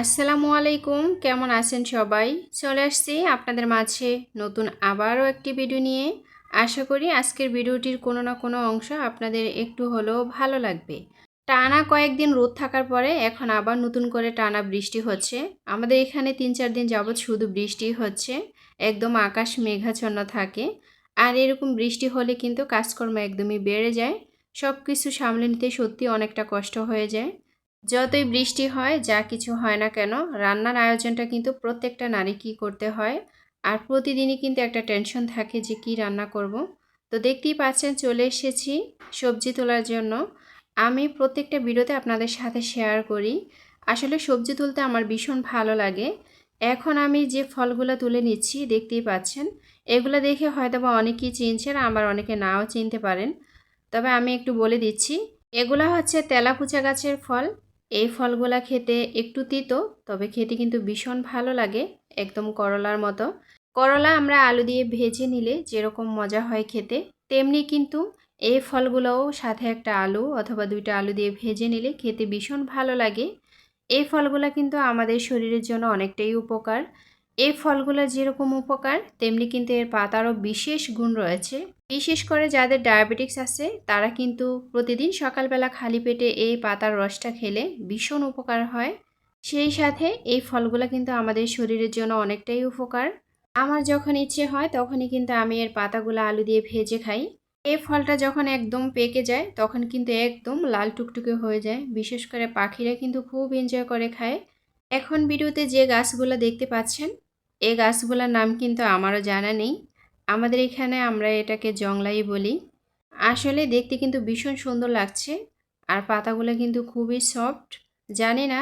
আসসালামু আলাইকুম, কেমন আছেন সবাই? চলে আসছি আপনাদের মাঝে নতুন আবারও একটি ভিডিও নিয়ে। আশা করি আজকের ভিডিওটির কোনো না কোনো অংশ আপনাদের একটু হলেও ভালো লাগবে। টানা কয়েকদিন রোদ থাকার পরে এখন আবার নতুন করে টানা বৃষ্টি হচ্ছে। আমাদের এখানে তিন চার দিন যাবৎ শুধু বৃষ্টি হচ্ছে, একদম আকাশ মেঘাচ্ছন্ন থাকে। আর এরকম বৃষ্টি হলে কিন্তু কাজকর্ম একদমই বেড়ে যায়। সব কিছু সামলে নিতে সত্যি অনেকটা কষ্ট হয়ে যায়। যতই বৃষ্টি হয়, যা কিছু হয় না কেন, রান্নার আয়োজনটা কিন্তু প্রত্যেকটা নারী কী করতে হয়। আর প্রতিদিনই কিন্তু একটা টেনশন থাকে যে কি রান্না করব। তো দেখতেই পাচ্ছেন, চলে এসেছি সবজি তোলার জন্য। আমি প্রত্যেকটা ভিডিওতে আপনাদের সাথে শেয়ার করি। আসলে সবজি তুলতে আমার ভীষণ ভালো লাগে। এখন আমি যে ফলগুলো তুলে নিচ্ছি, দেখতেই পাচ্ছেন। এগুলো দেখে হয়তো বা অনেকেই চিনছেন, আবার অনেকে নাও চিনতে পারেন। তবে আমি একটু বলে দিচ্ছি, এগুলো হচ্ছে তেলাকুচা গাছের ফল। এই ফলগুলা খেতে একটু তিতো, তবে খেতে কিন্তু ভীষণ ভালো লাগে, একদম করলার মতো। করলা আমরা আলু দিয়ে ভেজে নিলে যেরকম মজা হয় খেতে, তেমনি কিন্তু এই ফলগুলোও সাথে একটা আলু অথবা দুইটা আলু দিয়ে ভেজে নিলে খেতে ভীষণ ভালো লাগে। এই ফলগুলো কিন্তু আমাদের শরীরের জন্য অনেকটাই উপকার। এই ফলগুলো যেরকম উপকার, তেমনি কিন্তু এর পাতারও বিশেষ গুণ রয়েছে। বিশেষ করে যাদের ডায়াবেটিক্স আছে, তারা কিন্তু প্রতিদিন সকালবেলা খালি পেটে এই পাতার রসটা খেলে ভীষণ উপকার হয়। সেই সাথে এই ফলগুলো কিন্তু আমাদের শরীরের জন্য অনেকটাই উপকার। আমার যখন ইচ্ছে হয়, তখনই কিন্তু আমি এর পাতাগুলো আলু দিয়ে ভেজে খাই। এই ফলটা যখন একদম পেকে যায়, তখন কিন্তু একদম লাল টুকটুকে হয়ে যায়। বিশেষ করে পাখিরা কিন্তু খুব এনজয় করে খায়। এখন ভিডিওতে যে গাছগুলো দেখতে পাচ্ছেন এই গাছগুলোর নাম কিন্তু আমারও জানা নেই। আমাদের এখানে আমরা এটাকে জংলাই বলি। আসলে দেখতে কিন্তু ভীষণ সুন্দর লাগছে আর পাতাগুলো কিন্তু খুবই সফট। জানি না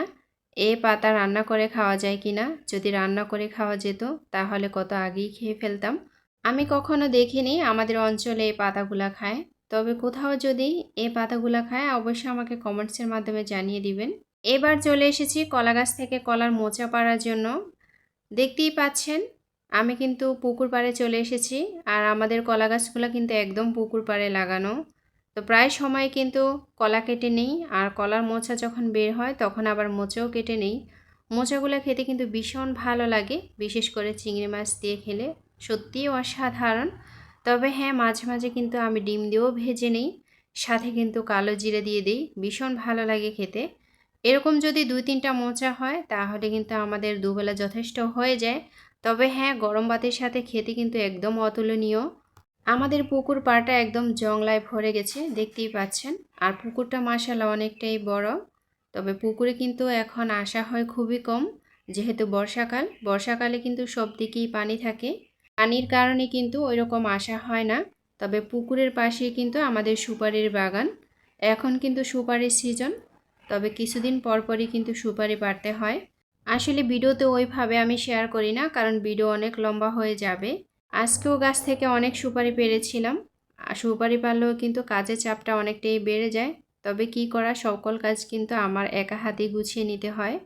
এ পাতা রান্না করে খাওয়া যায় কি না যদি রান্না করে খাওয়া যেত তাহলে কত আগেই খেয়ে ফেলতাম। আমি কখনো দেখিনি আমাদের অঞ্চলে এই পাতাগুলা খায়। তবে কোথাও যদি এই পাতাগুলা খায় অবশ্যই আমাকে কমেন্টসের মাধ্যমে জানিয়ে দিবেন। এবার চলে এসেছি কলা গাছ থেকে কলার মোচা পাড়ার জন্য। দেখতেই পাচ্ছেন, আমি কিন্তু পুকুর পাড়ে চলে এসেছি আর আমাদের কলা গাছগুলো কিন্তু একদম পুকুর পাড়ে লাগানো। তো প্রায় সময় কিন্তু কলা কেটে নেই আর কলার মোচা যখন বের হয় তখন আবার মোচাও কেটে নেই। মোচাগুলো খেতে কিন্তু ভীষণ ভালো লাগে, বিশেষ করে চিংড়ি মাছ দিয়ে খেলে। সত্যিই অসাধারণ। তবে হ্যাঁ মাঝে মাঝে কিন্তু আমি ডিম দিয়েও ভেজে নিই, সাথে কিন্তু কালো জিরে দিয়ে দিই, ভীষণ ভালো লাগে খেতে। এরকম যদি দুই তিনটা মোচা হয়, তাহলে কিন্তু আমাদের দুবেলা যথেষ্ট হয়ে যায়। তবে হ্যাঁ গরম ভাতের সাথে খেতে কিন্তু একদম অতুলনীয়। আমাদের পুকুর পাড়টা একদম জংলায় ভরে গেছে, দেখতেই পাচ্ছেন। আর পুকুরটা মাসালা অনেকটাই বড়। তবে পুকুরে কিন্তু এখন আসা হয় খুবই কম, যেহেতু বর্ষাকাল। বর্ষাকালে কিন্তু সব দিকেই পানি থাকে। পানির কারণে কিন্তু ওই রকম আসা হয় না। তবে পুকুরের পাশে কিন্তু আমাদের সুপারির বাগান। এখন কিন্তু সুপারির সিজন। তবে কিছুদিন পরপরই কিন্তু সুপারি পাড়তে হয়। আসলে ভিডিওতে ওইভাবে আমি শেয়ার করি না, কারণ ভিডিও অনেক লম্বা হয়ে যাবে। আজকেও গাছ থেকে অনেক সুপারি পেরেছিলাম। আর সুপারি পারলেও কিন্তু কাজের চাপটা অনেকটাই বেড়ে যায়। তবে কি করা, সকল কাজ কিন্তু আমার একা হাতে গুছিয়ে নিতে হয়।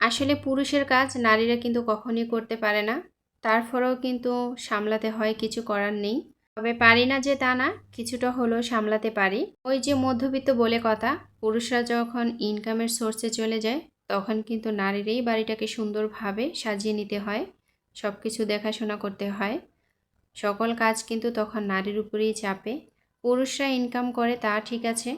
আসলে পুরুষের কাজ নারীরা কিন্তু কখনই করতে পারে না। তারপরেও কিন্তু সামলাতে হয়, কিছু করার নেই। তবে পারি না যে তা না, কিছুটা হলেও সামলাতে পারি। ওই যে মধ্যবিত্ত বলে কথা, পুরুষরা যখন ইনকামের সোর্সে চলে যায়, তখন কিন্তু নারীরই বাড়িটাকে সুন্দরভাবে সাজিয়ে নিতে হয় সব কিছু দেখাশোনা করতে হয়। সকল কাজ কিন্তু তখন নারীর উপরেই চাপে। পুরুষরা ইনকাম করে তা ঠিক আছে,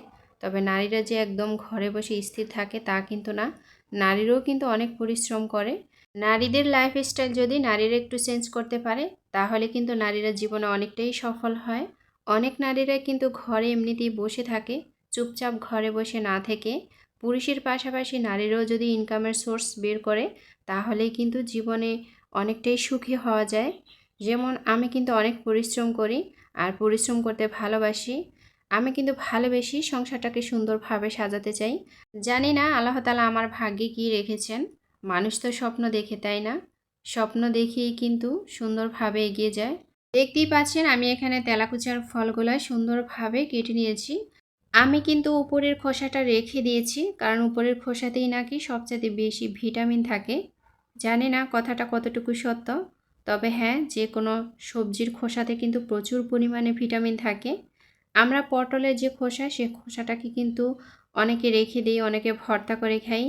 তবে নারীরা যে একদম ঘরে বসে স্থির থাকে তা কিন্তু না। নারীরাও কিন্তু অনেক পরিশ্রম করে। নারীদের লাইফস্টাইল যদি নারীরা একটু চেঞ্জ করতে পারে তাহলে কিন্তু নারীরা জীবনে অনেকটাই সফল হয়। অনেক নারীরা কিন্তু ঘরে এমনিতেই বসে থাকে, চুপচাপ ঘরে বসে না থেকে। পুরুষের পাশাপাশি নারীরাও যদি ইনকামের সোর্স বের করে, তাহলেই কিন্তু জীবনে অনেকটাই সুখী হওয়া যায়। যেমন আমি কিন্তু অনেক পরিশ্রম করি আর পরিশ্রম করতে ভালোবাসি। আমি কিন্তু ভালোবেসি সংসারটাকে সুন্দরভাবে সাজাতে চাই। জানি না, আল্লাহ তালা আমার ভাগ্যে কী রেখেছেন। মানুষ তো স্বপ্ন দেখে, তাই না? স্বপ্ন দেখেই কিন্তু সুন্দরভাবে এগিয়ে যায়। দেখতেই পাচ্ছেন, আমি এখানে তেলাকুচার ফলগুলো সুন্দরভাবে কেটে নিয়েছি। আমি কিন্তু উপরের খোসাটা রেখে দিয়েছি, কারণ উপরের খোসাতেই নাকি সবচেয়ে বেশি ভিটামিন থাকে। জানি না কথাটা কতটুকু সত্য, তবে হ্যাঁ যে কোনো সবজির খোসাতে কিন্তু প্রচুর পরিমাণে ভিটামিন থাকে। আমরা পটলের যে খোসা, সে খোসাটাকে কিন্তু অনেকে রেখে দিই, অনেকে ভর্তা করে খাই।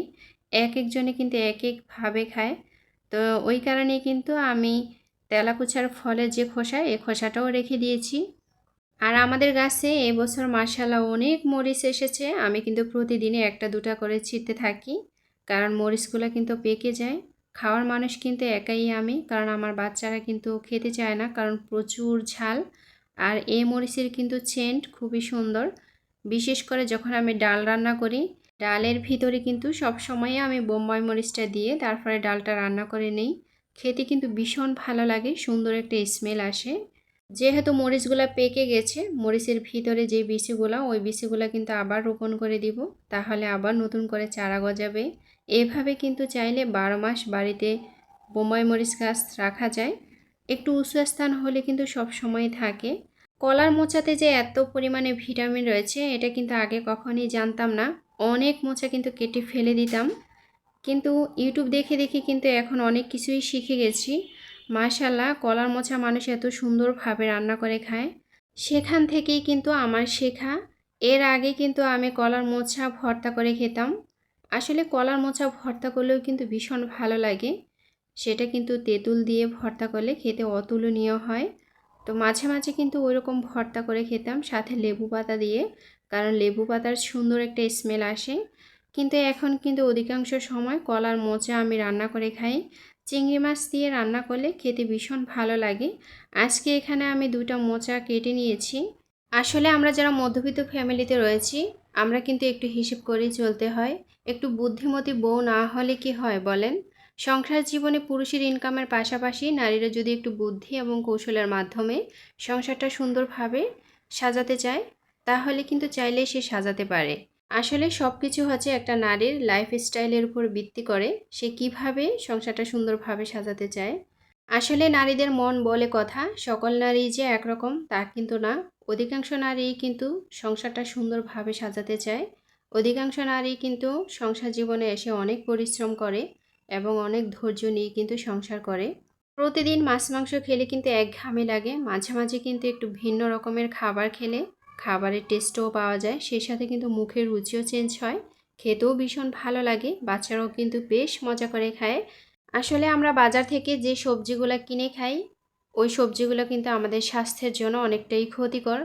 এক একজনে কিন্তু এক একভাবে খায়। তো ওই কারণে কিন্তু আমি তেলাকুচার ফলের যে খোসা এই খোসাটাও রেখে দিয়েছি। আর আমাদের গাছে এবছর মার্শাল্লাহ অনেক মরিচ এসেছে। আমি কিন্তু প্রতিদিনে একটা, দুটা করে ছিটতে থাকি, কারণ মরিচগুলো কিন্তু পেকে যায়। খাওয়ার মানুষ কিন্তু একাই আমি, কারণ আমার বাচ্চারা কিন্তু খেতে চায় না, কারণ প্রচুর ঝাল। আর এই মরিচের কিন্তু সেন্ট খুবই সুন্দর। বিশেষ করে যখন আমি ডাল রান্না করি ডালের ভিতরে কিন্তু সব সময় আমি বোম্বাই মরিচটা দিয়ে তারপরে ডালটা রান্না করে নিই। খেতে কিন্তু ভীষণ ভালো লাগে, সুন্দর একটা স্মেল আসে। যেহেতু মরিচগুলো পেকে গেছে, মরিচের ভিতরে যে বিচিগুলো, ওই বিচিগুলো কিন্তু আবার রোপণ করে দিব। তাহলে আবার নতুন করে চারা গজাবে। এভাবে কিন্তু চাইলে বারো মাস বাড়িতে বোম্বাই মরিচ গাছ রাখা যায়। একটু উঁচু স্থান হলে কিন্তু সব সময় থাকে। কলার মোচাতে যে এত পরিমাণে ভিটামিন রয়েছে, এটা কিন্তু আগে কখনই জানতাম না। অনেক মোচা কিন্তু কেটে ফেলে দিতাম। কিন্তু ইউটিউব দেখে দেখে কিন্তু এখন অনেক কিছুই শিখে গেছি। মাশাল্লাহ কলার মোচা মানুষ এত সুন্দরভাবে রান্না করে খায়। সেখান থেকেই কিন্তু আমার শেখা। এর আগে কিন্তু আমি কলার মোচা ভর্তা করে খেতাম। আসলে কলার মোচা ভর্তা করলেও কিন্তু ভীষণ ভালো লাগে। সেটা কিন্তু তেঁতুল দিয়ে ভর্তা করলে খেতে অতুলনীয় হয়। তো মাঝে মাঝে কিন্তু ওইরকম ভর্তা করে খেতাম, সাথে লেবু পাতা দিয়ে। কারণ লেবু পাতার সুন্দর একটা স্মেল আসে। কিন্তু এখন কিন্তু অধিকাংশ সময় কলার মোচা আমি রান্না করে খাই। চিংড়ি মাছ দিয়ে রান্না করলে খেতে ভীষণ ভালো লাগে। আজকে এখানে আমি দুটা মোচা কেটে নিয়েছি। আসলে আমরা যারা মধ্যবিত্ত ফ্যামিলিতে রয়েছি, আমরা কিন্তু একটু হিসেব করেই চলতে হয়। একটু বুদ্ধিমতী বউ না হলে কি হয় বলেন? সংসার জীবনে পুরুষের ইনকামের পাশাপাশি নারীরা যদি একটু বুদ্ধি এবং কৌশলের মাধ্যমে সংসারটা সুন্দরভাবে সাজাতে চায় তাহলে কিন্তু চাইলে সে সাজাতে পারে। আসলে সব কিছু হচ্ছে একটা নারীর লাইফ স্টাইলের উপর ভিত্তি করে। সে কীভাবে সংসারটা সুন্দরভাবে সাজাতে চায়? আসলে নারীদের মন বলে কথা, সকল নারী যে একরকম তা কিন্তু না। অধিকাংশ নারী কিন্তু সংসারটা সুন্দরভাবে সাজাতে চায়। অধিকাংশ নারী কিন্তু সংসার জীবনে এসে অনেক পরিশ্রম করে এবং অনেক ধৈর্য নিয়ে কিন্তু সংসার করে। প্রতিদিন মাছ মাংস খেলে কিন্তু এক ঘামে লাগে। মাঝে মাঝে কিন্তু একটু ভিন্ন রকমের খাবার খেলে খাবারের টেস্টও পাওয়া যায়। সেই সাথে কিন্তু মুখের রুচিও চেঞ্জ হয়। খেতেও ভীষণ ভালো লাগে। বাচ্চারাও কিন্তু বেশ মজা করে খায়। আসলে আমরা বাজার থেকে যে সবজিগুলো কিনে খাই, ওই সবজিগুলো কিন্তু আমাদের স্বাস্থ্যের জন্য অনেকটাই ক্ষতিকর।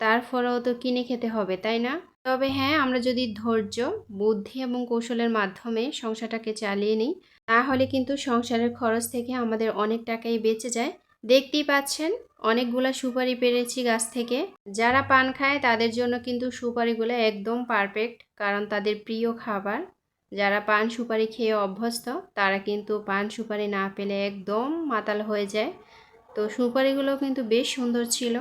তারপরেও তো কিনে খেতে হবে, তাই না? তবে হ্যাঁ আমরা যদি ধৈর্য, বুদ্ধি এবং কৌশলের মাধ্যমে সংসারটাকে চালিয়ে নিই, তাহলে কিন্তু সংসারের খরচ থেকে আমাদের অনেক টাকাই বেঁচে যায়। দেখতেই পাচ্ছেন, অনেকগুলো সুপারি পেরেছি গাছ থেকে। যারা পান খায়, তাদের জন্য কিন্তু সুপারিগুলো একদম পারফেক্ট, কারণ তাদের প্রিয় খাবার। যারা পান সুপারি খেয়ে অভ্যস্ত, তারা কিন্তু পান সুপারি না পেলে একদম মাতাল হয়ে যায়। তো সুপারিগুলো কিন্তু বেশ সুন্দর ছিল,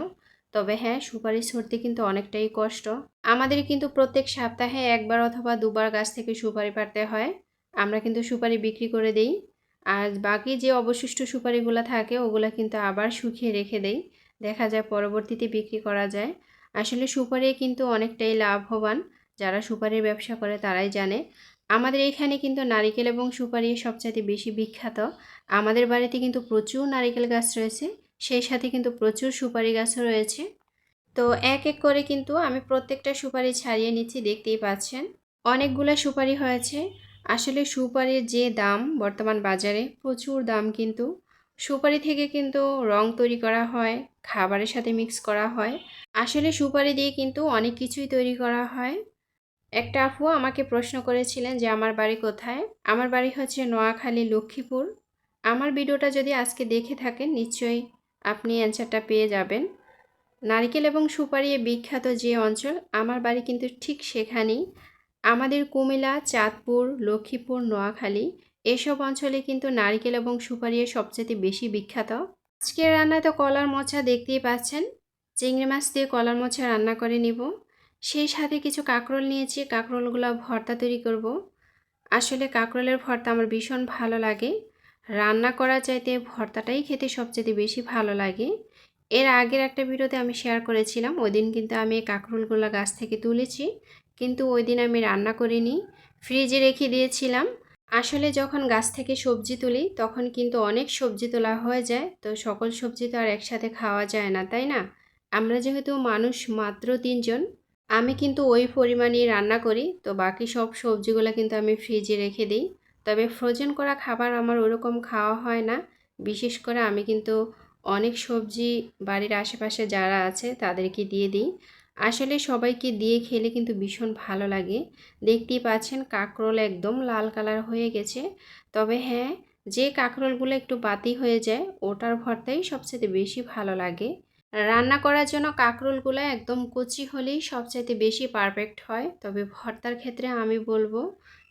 তবে হ্যাঁ সুপারি ছড়তে কিন্তু অনেকটাই কষ্ট। আমাদের কিন্তু প্রত্যেক সপ্তাহে একবার অথবা দুবার গাছ থেকে সুপারি পাড়তে হয়। আমরা কিন্তু সুপারি বিক্রি করে দেই। আর বাকি যে অবশিষ্ট সুপারিগুলো থাকে, ওগুলো কিন্তু আবার শুকিয়ে রেখে দেই। দেখা যায় পরবর্তীতে বিক্রি করা যায়। আসলে সুপারি কিন্তু অনেকটাই লাভবান। যারা সুপারির ব্যবসা করে তারাই জানে। আমাদের এখানে কিন্তু নারিকেল এবং সুপারি সবচাইতে বেশি বিখ্যাত। আমাদের বাড়িতে কিন্তু প্রচুর নারিকেল গাছ রয়েছে। সেই সাথে কিন্তু প্রচুর সুপারি গাছও রয়েছে। তো এক এক করে কিন্তু আমি প্রত্যেকটা সুপারি ছাড়িয়ে নিচ্ছি, দেখতেই পাচ্ছেন। অনেকগুলো সুপারি হয়েছে। আসলে সুপারির যে দাম বর্তমান বাজারে, প্রচুর দাম কিন্তু। সুপারি থেকে কিন্তু রং তৈরি করা হয়, খাবারের সাথে মিক্স করা হয়। আসলে সুপারি দিয়ে কিন্তু অনেক কিছুই তৈরি করা হয়। একটা আপু আমাকে প্রশ্ন করেছিলেন যে, আমার বাড়ি কোথায়? আমার বাড়ি হচ্ছে নোয়াখালী, লক্ষ্মীপুর। আমার ভিডিওটা যদি আজকে দেখে থাকেন, নিশ্চয়ই আপনি অ্যান্সারটা পেয়ে যাবেন। নারিকেল এবং সুপারি বিখ্যাত যে অঞ্চল, আমার বাড়ি কিন্তু ঠিক সেখানেই। আমাদের কুমিল্লা, চাঁদপুর, লক্ষ্মীপুর, নোয়াখালী এসব অঞ্চলে কিন্তু নারিকেল এবং সুপারি সবচেয়ে বেশি বিখ্যাত। আজকের রান্নায় তো কলার মোচা দেখতেই পাচ্ছেন। চিংড়ি মাছ দিয়ে কলার মোচা রান্না করে নিব। সেই সাথে কিছু কাঁকরোল নিয়েছি। কাঁকরোলগুলো ভর্তা তৈরি করব। আসলে কাঁকরোলের ভর্তা আমার ভীষণ ভালো লাগে। রান্না করা চাইতে ভর্তাটাই খেতে সবচেয়ে বেশি ভালো লাগে। এর আগের একটা ভিডিওতে আমি শেয়ার করেছিলাম। ওই দিন কিন্তু আমি কাঁকরোলগুলো গাছ থেকে তুলেছি। কিন্তু ওই দিন আমি রান্না করিনি। ফ্রিজে রেখে দিয়েছিলাম। আসলে যখন গাছ থেকে সবজি তুলি, তখন কিন্তু অনেক সবজি তোলা হয়ে যায়। তো সকল সবজি তো আর একসাথে খাওয়া যায় না, তাই না? আমরা যেহেতু মানুষ মাত্র তিনজন, আমি কিন্তু ওই পরিমাণেই রান্না করি। তো বাকি সব সবজিগুলো কিন্তু আমি ফ্রিজে রেখে দিই। তবে ফ্রোজেন করা খাবার আমার ওরকম খাওয়া হয় না। বিশেষ করে আমি কিন্তু অনেক সবজি বাড়ির আশেপাশে যারা আছে, তাদেরকে দিয়ে দিই। আসলে সবাইকে দিয়ে খেলে কিন্তু ভীষণ ভালো লাগে। দেখতেই পাচ্ছেন কাঁকরোল একদম লাল কালার হয়ে গেছে। তবে হ্যাঁ যে কাঁকরোলগুলো একটু বাতি হয়ে যায়, ওটার ভর্তাই সবচেয়ে বেশি ভালো লাগে। রান্না করার জন্য কাঁকরোলগুলো একদম কচি হলেই সবচাইতে বেশি পারফেক্ট হয়। তবে ভর্তার ক্ষেত্রে আমি বলব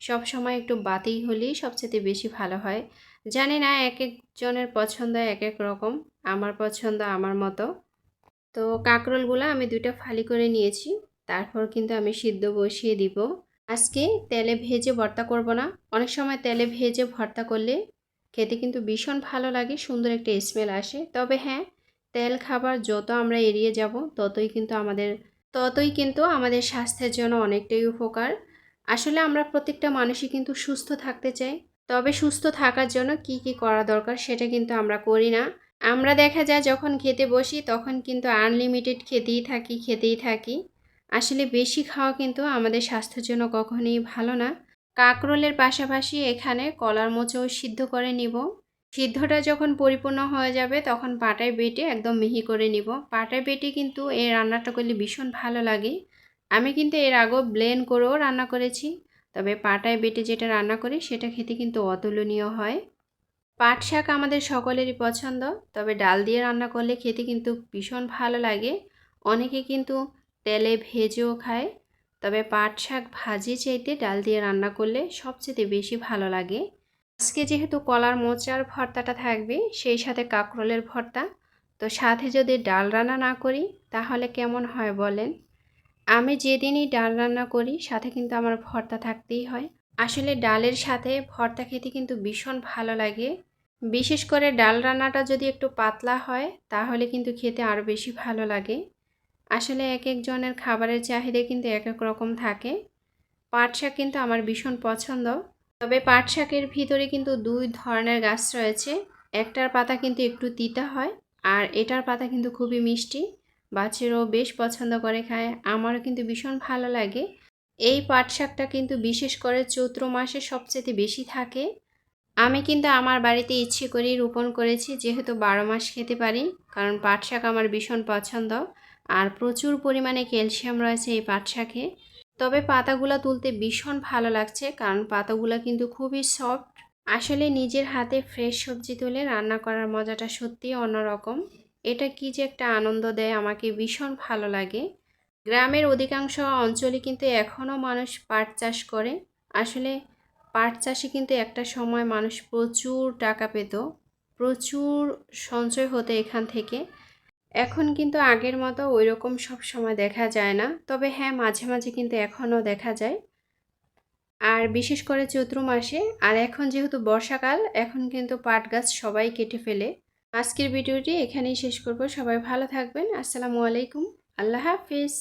সব সময় একটু বাতি হলেই সবচেয়ে বেশি ভালো হয়। জানি না, এক একজনের পছন্দ এক এক রকম। আমার পছন্দ আমার মতো। তো কাঁকরোলগুলো আমি দুইটা ফালি করে নিয়েছি। তারপর কিন্তু আমি সিদ্ধ বসিয়ে দিব। আজকে তেলে ভেজে ভর্তা করব না। অনেক সময় তেলে ভেজে ভর্তা করলে খেতে কিন্তু ভীষণ ভালো লাগে, সুন্দর একটা স্মেল আসে। তবে হ্যাঁ তেল খাবার যত আমরা এড়িয়ে যাব, ততই কিন্তু আমাদের, ততই কিন্তু আমাদের স্বাস্থ্যের জন্য অনেকটাই উপকার। আসলে আমরা প্রত্যেকটা মানুষই কিন্তু সুস্থ থাকতে চাই। তবে সুস্থ থাকার জন্য কি কি করা দরকার সেটা কিন্তু আমরা করি না। আমরা দেখা যায় যখন খেতে বসি তখন কিন্তু আনলিমিটেড খেতেই থাকি খেতেই থাকি। আসলে বেশি খাওয়া কিন্তু আমাদের স্বাস্থ্যের জন্য কখনোই ভালো না। কাকরোলের পাশাপাশি এখানে কলার মোচাও সিদ্ধ করে নিব। সিদ্ধটা যখন পরিপূর্ণ হয়ে যাবে তখন পাটায় বেটে একদম মিহি করে নিব। পাটায় বেটে কিন্তু এই রান্নাটা করলে ভীষণ ভালো লাগে। আমি কিন্তু এর আগেও ব্লেন্ড করেও রান্না করেছি। তবে পাটায় বেটে যেটা রান্না করি সেটা খেতে কিন্তু অতুলনীয় হয়। পাট শাক আমাদের সকলেরই পছন্দ, তবে ডাল দিয়ে রান্না করলে খেতে কিন্তু ভীষণ ভালো লাগে। অনেকে কিন্তু তেলে ভেজেও খায়, তবে পাট শাক ভাজি চাইতে ডাল দিয়ে রান্না করলে সবচেয়ে বেশি ভালো লাগে। আজকে যেহেতু কলার মোচার ভর্তাটা থাকবে, সেই সাথে কাঁকরোলের ভর্তা, তো সাথে যদি ডাল রান্না না করি, তাহলে কেমন হয় বলেন? আমি যেদিনই ডাল রান্না করি, সাথে কিন্তু আমার ভর্তা থাকতেই হয়। আসলে ডালের সাথে ভর্তা খেতে কিন্তু ভীষণ ভালো লাগে। বিশেষ করে ডাল রান্নাটা যদি একটু পাতলা হয়, তাহলে কিন্তু খেতে আরও বেশি ভালো লাগে। আসলে এক একজনের খাবারের চাহিদা কিন্তু এক এক রকম থাকে। পাট শাক কিন্তু আমার ভীষণ পছন্দ। তবে পাট শাকের ভিতরে কিন্তু দুই ধরনের গাছ রয়েছে। একটার পাতা কিন্তু একটু তিতা হয়, আর এটার পাতা কিন্তু খুবই মিষ্টি। বাচ্চারাও বেশ পছন্দ করে খায়। আমারও কিন্তু ভীষণ ভালো লাগে। এই পাট শাকটা কিন্তু বিশেষ করে চৈত্র মাসে সবচেয়ে বেশি থাকে। আমি কিন্তু আমার বাড়িতে ইচ্ছে করেই রোপণ করেছি, যেহেতু বারো মাস খেতে পারি, কারণ পাট শাক আমার ভীষণ পছন্দ, আর প্রচুর পরিমাণে ক্যালসিয়াম রয়েছে এই পাট শাকে। তবে পাতাগুলো তুলতে ভীষণ ভালো লাগছে, কারণ পাতাগুলো কিন্তু খুবই সফট। আসলে নিজের হাতে ফ্রেশ সবজি তুলে রান্না করার মজাটা সত্যিই অন্যরকম। এটা কি যে একটা আনন্দ দেয়, আমাকে ভীষণ ভালো লাগে। গ্রামের অধিকাংশ অঞ্চলে কিন্তু এখনও মানুষ পাট চাষ করে। আসলে পাট চাষে কিন্তু একটা সময় মানুষ প্রচুর টাকা পেত, প্রচুর সঞ্চয় হতো এখান থেকে। এখন কিন্তু আগের মতো ওই রকম সব সময় দেখা যায় না, তবে হ্যাঁ মাঝে মাঝে কিন্তু এখনও দেখা যায়। আর বিশেষ করে চৈত্র মাসে, আর এখন যেহেতু বর্ষাকাল, এখন কিন্তু পাট গাছ সবাই কেটে ফেলে। আজকের ভিডিওটি এখানেই শেষ করব, সবাই ভালো থাকবেন, আসসালামু আলাইকুম, আল্লাহ হাফিজ।